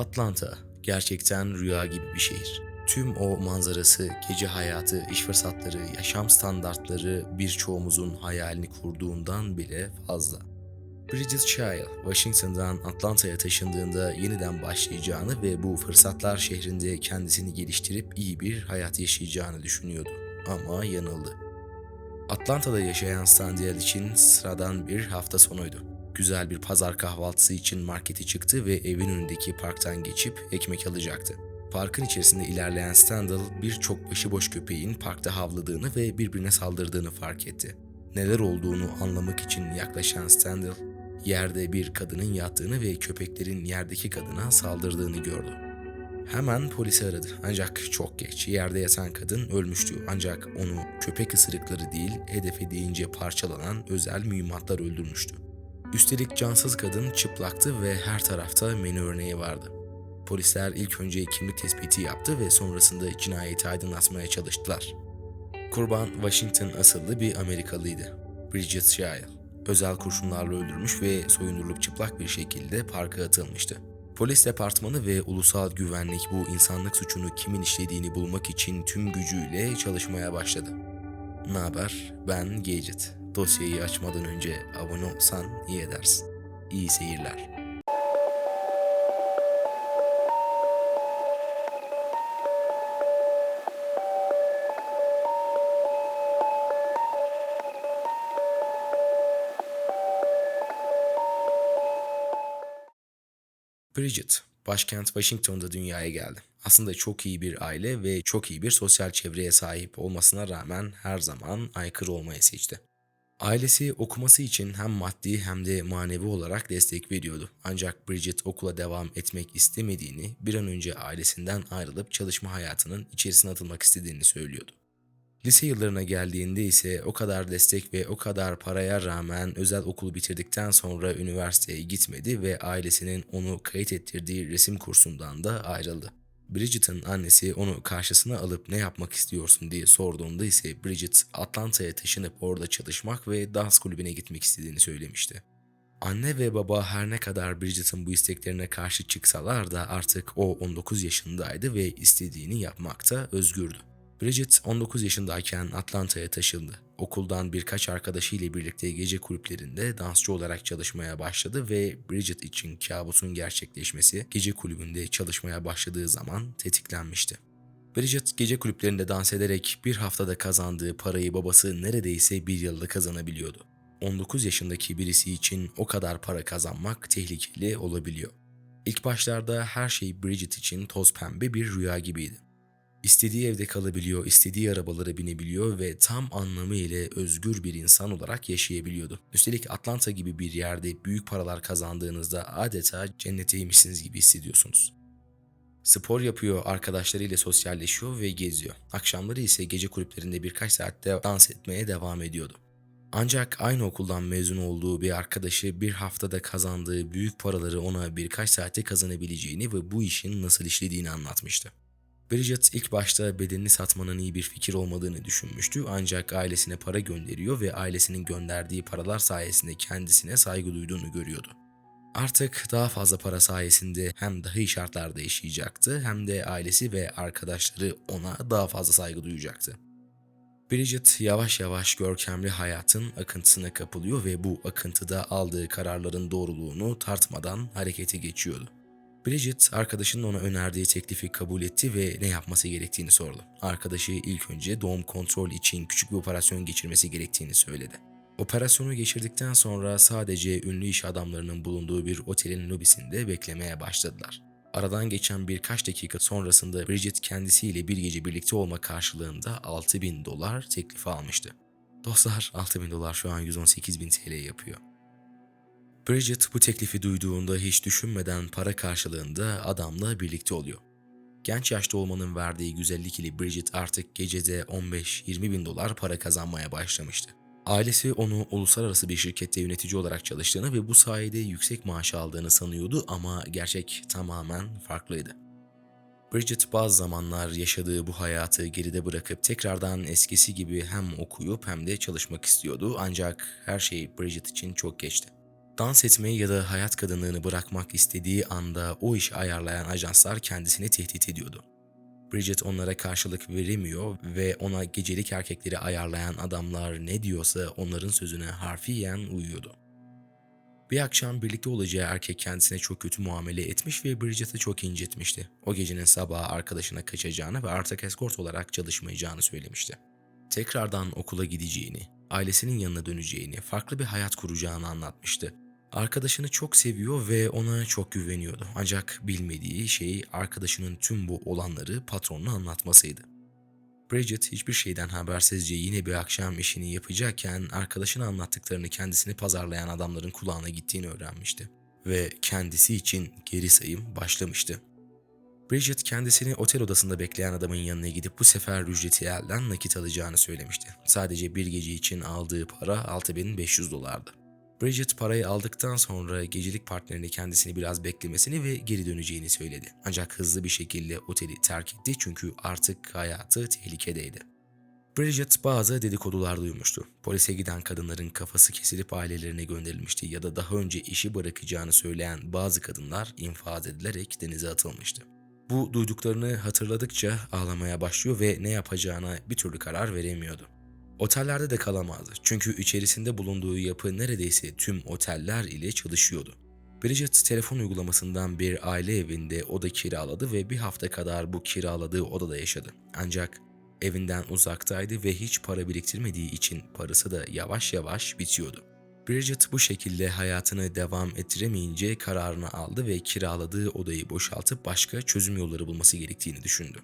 Atlanta gerçekten rüya gibi bir şehir. Tüm o manzarası, gece hayatı, iş fırsatları, yaşam standartları birçoğumuzun hayalini kurduğundan bile fazla. Bridget Shire, Washington'dan Atlanta'ya taşındığında yeniden başlayacağını ve bu fırsatlar şehrinde kendisini geliştirip iyi bir hayat yaşayacağını düşünüyordu. Ama yanıldı. Atlanta'da yaşayan Sandial için sıradan bir hafta sonuydu. Güzel bir pazar kahvaltısı için markete çıktı ve evin önündeki parktan geçip ekmek alacaktı. Parkın içerisinde ilerleyen Stendhal birçok başıboş köpeğin parkta havladığını ve birbirine saldırdığını fark etti. Neler olduğunu anlamak için yaklaşan Stendhal, yerde bir kadının yattığını ve köpeklerin yerdeki kadına saldırdığını gördü. Hemen polisi aradı ancak çok geç. Yerde yatan kadın ölmüştü ancak onu köpek ısırıkları değil hedefe değince parçalanan özel mühimmatlar öldürmüştü. Üstelik cansız kadın çıplaktı ve her tarafta menü örneği vardı. Polisler ilk önce kimlik tespiti yaptı ve sonrasında cinayeti aydınlatmaya çalıştılar. Kurban Washington asıllı bir Amerikalıydı. Bridget Shire. Özel kurşunlarla öldürmüş ve soyundurulup çıplak bir şekilde parka atılmıştı. Polis departmanı ve ulusal güvenlik bu insanlık suçunu kimin işlediğini bulmak için tüm gücüyle çalışmaya başladı. Ne haber? Ben Gadget. Dosyayı açmadan önce abone olsan iyi edersin. İyi seyirler. Bridget, başkent Washington'da dünyaya geldi. Aslında çok iyi bir aile ve çok iyi bir sosyal çevreye sahip olmasına rağmen her zaman aykırı olmayı seçti. Ailesi okuması için hem maddi hem de manevi olarak destek veriyordu. Ancak Bridget okula devam etmek istemediğini, bir an önce ailesinden ayrılıp çalışma hayatının içerisine atılmak istediğini söylüyordu. Lise yıllarına geldiğinde ise o kadar destek ve o kadar paraya rağmen özel okulu bitirdikten sonra üniversiteye gitmedi ve ailesinin onu kayıt ettirdiği resim kursundan da ayrıldı. Bridget'ın annesi onu karşısına alıp ne yapmak istiyorsun diye sorduğunda ise Bridget Atlanta'ya taşınıp orada çalışmak ve dans kulübüne gitmek istediğini söylemişti. Anne ve baba her ne kadar Bridget'ın bu isteklerine karşı çıksalar da artık o 19 yaşındaydı ve istediğini yapmakta özgürdü. Bridget 19 yaşındayken Atlanta'ya taşındı. Okuldan birkaç arkadaşıyla birlikte gece kulüplerinde dansçı olarak çalışmaya başladı ve Bridget için kabusun gerçekleşmesi gece kulübünde çalışmaya başladığı zaman tetiklenmişti. Bridget gece kulüplerinde dans ederek bir haftada kazandığı parayı babası neredeyse bir yılda kazanabiliyordu. 19 yaşındaki birisi için o kadar para kazanmak tehlikeli olabiliyor. İlk başlarda her şey Bridget için toz pembe bir rüya gibiydi. İstediği evde kalabiliyor, istediği arabalara binebiliyor ve tam anlamıyla özgür bir insan olarak yaşayabiliyordu. Üstelik Atlanta gibi bir yerde büyük paralar kazandığınızda adeta cennetteymişsiniz gibi hissediyorsunuz. Spor yapıyor, arkadaşlarıyla sosyalleşiyor ve geziyor. Akşamları ise gece kulüplerinde birkaç saatte dans etmeye devam ediyordu. Ancak aynı okuldan mezun olduğu bir arkadaşı bir haftada kazandığı büyük paraları ona birkaç saatte kazanabileceğini ve bu işin nasıl işlediğini anlatmıştı. Bridget ilk başta bedenini satmanın iyi bir fikir olmadığını düşünmüştü ancak ailesine para gönderiyor ve ailesinin gönderdiği paralar sayesinde kendisine saygı duyduğunu görüyordu. Artık daha fazla para sayesinde hem daha iyi şartlarda yaşayacaktı hem de ailesi ve arkadaşları ona daha fazla saygı duyacaktı. Bridget yavaş yavaş görkemli hayatın akıntısına kapılıyor ve bu akıntıda aldığı kararların doğruluğunu tartmadan harekete geçiyordu. Bridget arkadaşının ona önerdiği teklifi kabul etti ve ne yapması gerektiğini sordu. Arkadaşı ilk önce doğum kontrol için küçük bir operasyon geçirmesi gerektiğini söyledi. Operasyonu geçirdikten sonra sadece ünlü iş adamlarının bulunduğu bir otelin lobisinde beklemeye başladılar. Aradan geçen birkaç dakika sonrasında Bridget kendisiyle bir gece birlikte olma karşılığında 6000 dolar teklifi almıştı. Dostlar 6000 dolar şu an 118 bin TL yapıyor. Bridget bu teklifi duyduğunda hiç düşünmeden para karşılığında adamla birlikte oluyor. Genç yaşta olmanın verdiği güzellik ile Bridget artık gecede 15-20 bin dolar para kazanmaya başlamıştı. Ailesi onu uluslararası bir şirkette yönetici olarak çalıştığını ve bu sayede yüksek maaş aldığını sanıyordu ama gerçek tamamen farklıydı. Bridget bazı zamanlar yaşadığı bu hayatı geride bırakıp tekrardan eskisi gibi hem okuyup hem de çalışmak istiyordu ancak her şey Bridget için çok geçti. Dans etmeyi ya da hayat kadınlığını bırakmak istediği anda o işi ayarlayan ajanslar kendisini tehdit ediyordu. Bridget onlara karşılık veremiyor ve ona gecelik erkekleri ayarlayan adamlar ne diyorsa onların sözüne harfiyen uyuyordu. Bir akşam birlikte olacağı erkek kendisine çok kötü muamele etmiş ve Bridget'ı çok incitmişti. O gecenin sabahı arkadaşına kaçacağını ve artık eskort olarak çalışmayacağını söylemişti. Tekrardan okula gideceğini, ailesinin yanına döneceğini, farklı bir hayat kuracağını anlatmıştı. Arkadaşını çok seviyor ve ona çok güveniyordu. Ancak bilmediği şey arkadaşının tüm bu olanları patronuna anlatmasıydı. Bridget hiçbir şeyden habersizce yine bir akşam işini yapacakken arkadaşına anlattıklarını kendisini pazarlayan adamların kulağına gittiğini öğrenmişti. Ve kendisi için geri sayım başlamıştı. Bridget kendisini otel odasında bekleyen adamın yanına gidip bu sefer ücreti elden nakit alacağını söylemişti. Sadece bir gece için aldığı para 6500 dolardı. Bridget parayı aldıktan sonra gecelik partnerini kendisini biraz beklemesini ve geri döneceğini söyledi. Ancak hızlı bir şekilde oteli terk etti çünkü artık hayatı tehlikedeydi. Bridget bazı dedikodular duymuştu. Polise giden kadınların kafası kesilip ailelerine gönderilmişti ya da daha önce işi bırakacağını söyleyen bazı kadınlar infaz edilerek denize atılmıştı. Bu duyduklarını hatırladıkça ağlamaya başlıyor ve ne yapacağına bir türlü karar veremiyordu. Otellerde de kalamazdı çünkü içerisinde bulunduğu yapı neredeyse tüm oteller ile çalışıyordu. Bridget telefon uygulamasından bir aile evinde oda kiraladı ve bir hafta kadar bu kiraladığı odada yaşadı. Ancak evinden uzaktaydı ve hiç para biriktirmediği için parası da yavaş yavaş bitiyordu. Bridget bu şekilde hayatını devam ettiremeyince kararını aldı ve kiraladığı odayı boşaltıp başka çözüm yolları bulması gerektiğini düşündü.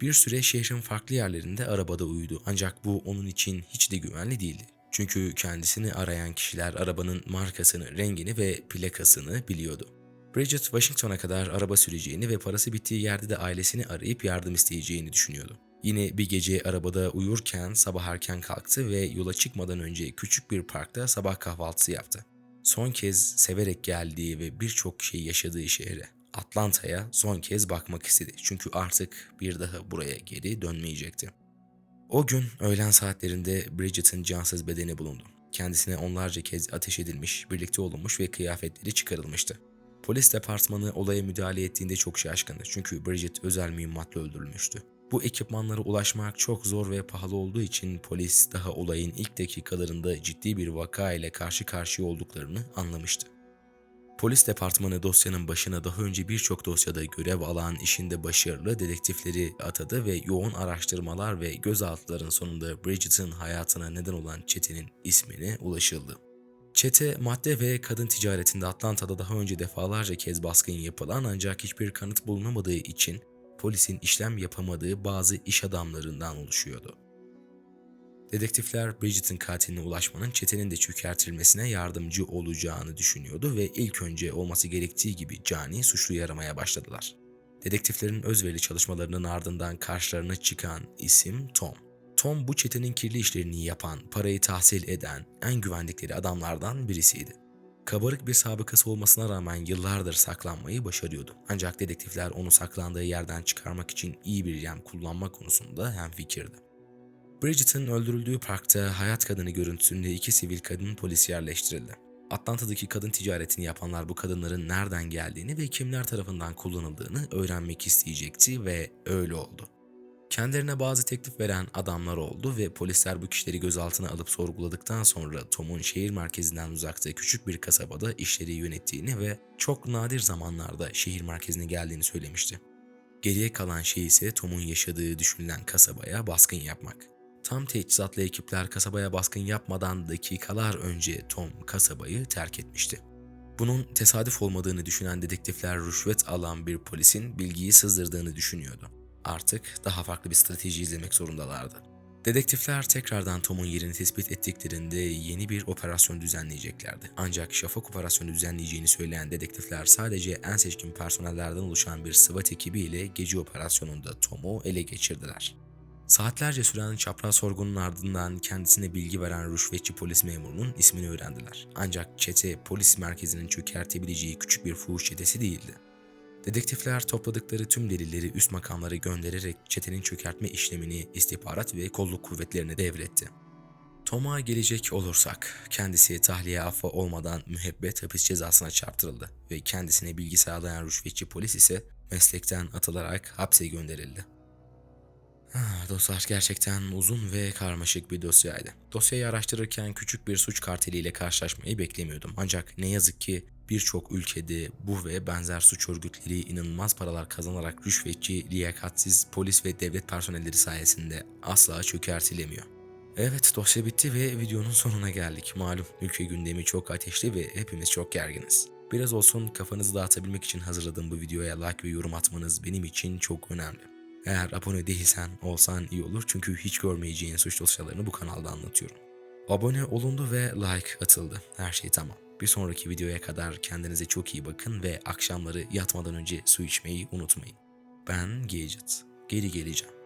Bir süre şehrin farklı yerlerinde arabada uyudu ancak bu onun için hiç de güvenli değildi. Çünkü kendisini arayan kişiler arabanın markasını, rengini ve plakasını biliyordu. Bridget Washington'a kadar araba süreceğini ve parası bittiği yerde de ailesini arayıp yardım isteyeceğini düşünüyordu. Yine bir gece arabada uyurken sabah erken kalktı ve yola çıkmadan önce küçük bir parkta sabah kahvaltısı yaptı. Son kez severek geldiği ve birçok şey yaşadığı şehre, Atlanta'ya son kez bakmak istedi. Çünkü artık bir daha buraya geri dönmeyecekti. O gün öğlen saatlerinde Bridget'ın cansız bedeni bulundu. Kendisine onlarca kez ateş edilmiş, birlikte olunmuş ve kıyafetleri çıkarılmıştı. Polis departmanı olaya müdahale ettiğinde çok şaşkındı çünkü Bridget özel mühimmatla öldürülmüştü. Bu ekipmanlara ulaşmak çok zor ve pahalı olduğu için polis daha olayın ilk dakikalarında ciddi bir vaka ile karşı karşıya olduklarını anlamıştı. Polis departmanı dosyanın başına daha önce birçok dosyada görev alan işinde başarılı dedektifleri atadı ve yoğun araştırmalar ve gözaltıların sonunda Bridget'ın hayatına neden olan çetenin ismine ulaşıldı. Çete madde ve kadın ticaretinde Atlanta'da daha önce defalarca kez baskın yapılan ancak hiçbir kanıt bulunamadığı için polisin işlem yapamadığı bazı iş adamlarından oluşuyordu. Dedektifler Bridget'in katiline ulaşmanın çetenin de çökertilmesine yardımcı olacağını düşünüyordu ve ilk önce olması gerektiği gibi cani suçluyu aramaya başladılar. Dedektiflerin özverili çalışmalarının ardından karşılarına çıkan isim Tom. Tom bu çetenin kirli işlerini yapan, parayı tahsil eden en güvendikleri adamlardan birisiydi. Kabarık bir sabıkası olmasına rağmen yıllardır saklanmayı başarıyordu. Ancak dedektifler onu saklandığı yerden çıkarmak için iyi bir yem kullanma konusunda hemfikirdi. Bridget'ın öldürüldüğü parkta hayat kadını görüntüsünde iki sivil kadın polis yerleştirildi. Atlanta'daki kadın ticaretini yapanlar bu kadınların nereden geldiğini ve kimler tarafından kullanıldığını öğrenmek isteyecekti ve öyle oldu. Kendilerine bazı teklif veren adamlar oldu ve polisler bu kişileri gözaltına alıp sorguladıktan sonra Tom'un şehir merkezinden uzakta küçük bir kasabada işleri yönettiğini ve çok nadir zamanlarda şehir merkezine geldiğini söylemişti. Geriye kalan şey ise Tom'un yaşadığı düşünülen kasabaya baskın yapmak. Tam teçhizatlı ekipler kasabaya baskın yapmadan dakikalar önce Tom kasabayı terk etmişti. Bunun tesadüf olmadığını düşünen dedektifler rüşvet alan bir polisin bilgiyi sızdırdığını düşünüyordu. Artık daha farklı bir strateji izlemek zorundalardı. Dedektifler tekrardan Tom'un yerini tespit ettiklerinde yeni bir operasyon düzenleyeceklerdi. Ancak şafak operasyonu düzenleyeceğini söyleyen dedektifler sadece en seçkin personellerden oluşan bir SWAT ekibi ile gece operasyonunda Tom'u ele geçirdiler. Saatlerce süren çapraz sorgunun ardından kendisine bilgi veren rüşvetçi polis memurunun ismini öğrendiler. Ancak çete polis merkezinin çökertebileceği küçük bir fuhuş çetesi değildi. Dedektifler topladıkları tüm delilleri üst makamlara göndererek çetenin çökertme işlemini istihbarat ve kolluk kuvvetlerine devretti. Tom'a gelecek olursak, kendisi tahliye affı olmadan müebbet hapis cezasına çarptırıldı ve kendisine bilgi sağlayan rüşvetçi polis ise meslekten atılarak hapse gönderildi. Ah, Dostlar gerçekten uzun ve karmaşık bir dosyaydı. Dosyayı araştırırken küçük bir suç karteliyle karşılaşmayı beklemiyordum. Ancak ne yazık ki birçok ülkede bu ve benzer suç örgütleri inanılmaz paralar kazanarak rüşvetçi, liyakatsiz polis ve devlet personelleri sayesinde asla çökertilemiyor. Evet dosya bitti ve videonun sonuna geldik. Malum ülke gündemi çok ateşli ve hepimiz çok gerginiz. Biraz olsun kafanızı dağıtabilmek için hazırladığım bu videoya like ve yorum atmanız benim için çok önemli. Eğer abone değilsen olsan iyi olur çünkü hiç görmeyeceğin suç dosyalarını bu kanalda anlatıyorum. Abone olundu ve like atıldı. Her şey tamam. Bir sonraki videoya kadar kendinize çok iyi bakın ve akşamları yatmadan önce su içmeyi unutmayın. Ben Gadget. Geri geleceğim.